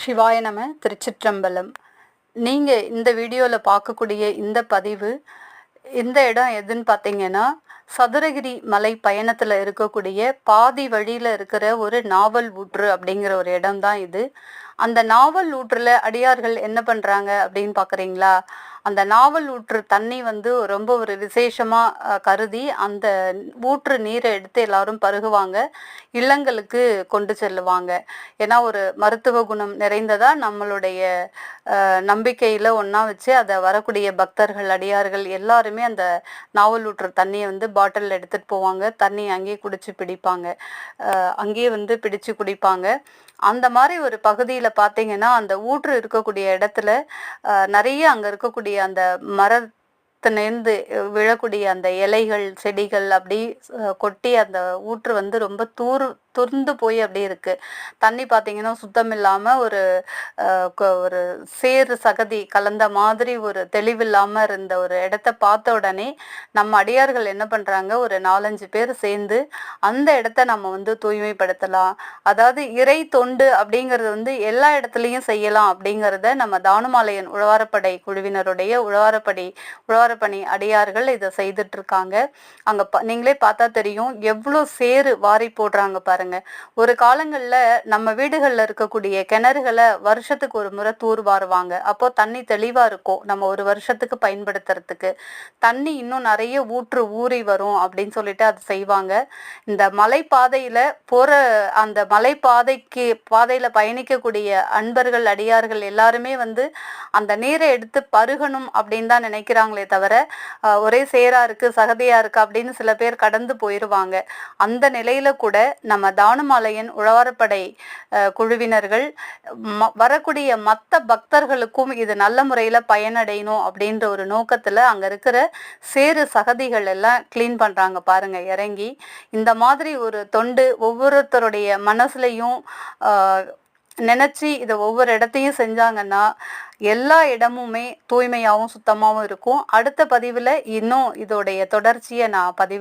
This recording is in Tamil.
சிவாய நம திருச்சிற்றம்பலம். நீங்கள் இந்த வீடியோவில் பார்க்கக்கூடிய இந்த பதிவு இந்த இடம் எதுன்னு பார்த்தீங்கன்னா சதுரகிரி மலை பயணத்தில் இருக்கக்கூடிய பாதி வழியில் இருக்கிற ஒரு நாவல் ஊற்று அப்படிங்கிற ஒரு இடம் தான் இது. அந்த நாவல் ஊற்றில் அடியார்கள் என்ன பண்ணுறாங்க அப்படின்னு பார்க்குறீங்களா? அந்த நாவல் ஊற்று தண்ணி வந்து ரொம்ப ஒரு விசேஷமாக கருதி அந்த ஊற்று நீரை எடுத்து எல்லாரும் பருகுவாங்க. இல்லங்களுக்கு கொண்டு செல்லுவாங்க. ஏன்னா ஒரு மருத்துவ குணம் நிறைந்ததா நம்மளுடைய நம்பிக்கையில் ஒன்றா வச்சு அதை வரக்கூடிய பக்தர்கள் அடியார்கள் எல்லாருமே அந்த நாவல் ஊற்று தண்ணியை வந்து பாட்டிலில் எடுத்துகிட்டு போவாங்க. தண்ணி அங்கேயே குடிச்சு பிடிப்பாங்க. அங்கேயே வந்து பிடிச்சு குடிப்பாங்க. அந்த மாதிரி ஒரு பகுதியில் பார்த்தீங்கன்னா அந்த ஊற்று இருக்கக்கூடிய இடத்துல நிறைய அங்கே இருக்கக்கூடிய அந்த மரத்திலேருந்து விழக்கூடிய அந்த இலைகள் செடிகள் அப்படி கொட்டி அந்த ஊற்று வந்து ரொம்ப தூர் துர்ந்து போய் அப்படி இருக்கு. தண்ணி பார்த்தீங்கன்னா சுத்தம் இல்லாமல் ஒரு ஒரு சேறு சகதி கலந்த மாதிரி ஒரு தெளிவில்லாமல் இருந்த ஒரு இடத்த பார்த்த உடனே நம்ம அடியார்கள் என்ன பண்ணுறாங்க ஒரு நாலஞ்சு பேர் சேர்ந்து அந்த இடத்த நம்ம வந்து தூய்மைப்படுத்தலாம். அதாவது இறை தொண்டு அப்படிங்கிறது வந்து எல்லா இடத்துலையும் செய்யலாம் அப்படிங்கிறத நம்ம தானுமாலயன் உழவாரப்படை குழுவினருடைய உழவாரப்படை உழவாரப்பணி அடியார்கள் இதை செய்துட்டு இருக்காங்க. அங்க நீங்களே பார்த்தா தெரியும் எவ்வளோ சேறு வாரி போடுறாங்க பாருங்க. ஒரு காலங்கள்ல நம்ம வீடுகள்ல இருக்கக்கூடிய கிணறுகளை வருஷத்துக்கு ஒரு முறை தூர்வாருவாங்க. அப்போ தண்ணி தெளிவா இருக்கும். நம்ம ஒரு வருஷத்துக்கு பயன்படுத்துறதுக்கு. தண்ணி இன்னும் நிறைய ஊற்று ஊறி வரும் அப்படின்னு சொல்லிட்டு அது செய்வாங்க. இந்த மலைப்பாதையில போற அந்த மலைப்பாதைக்கு பாதையில பயணிக்கக்கூடிய அன்பர்கள் அடியார்கள் எல்லாருமே வந்து அந்த நீரை எடுத்து பருகணும் அப்படின்னு தான் நினைக்கிறாங்களே தவிர ஒரே சேரா இருக்கு சகதியா இருக்கு அப்படின்னு சில பேர் கடந்து போயிடுவாங்க அந்த நிலையில கூட நம்ம தானமாலையின் உழவாரப்படை குழுவினர்கள் ம- வரக்கூடிய மற்ற பக்தர்களுக்கும் இது நல்ல முறையில் பயனடையணும் அப்படின்ற ஒரு நோக்கத்தில் அங்கே இருக்கிற சேறு சகதிகள் எல்லாம் க்ளீன் பண்ணுறாங்க பாருங்கள் இறங்கி. இந்த மாதிரி ஒரு தொண்டு ஒவ்வொருத்தருடைய மனசுலையும் நினச்சி இதை ஒவ்வொரு இடத்தையும் செஞ்சாங்கன்னா எல்லா இடமுமே தூய்மையாகவும் சுத்தமாகவும் இருக்கும். அடுத்த பதிவில் இன்னும் இதோடைய தொடர்ச்சியை நான் பதிவு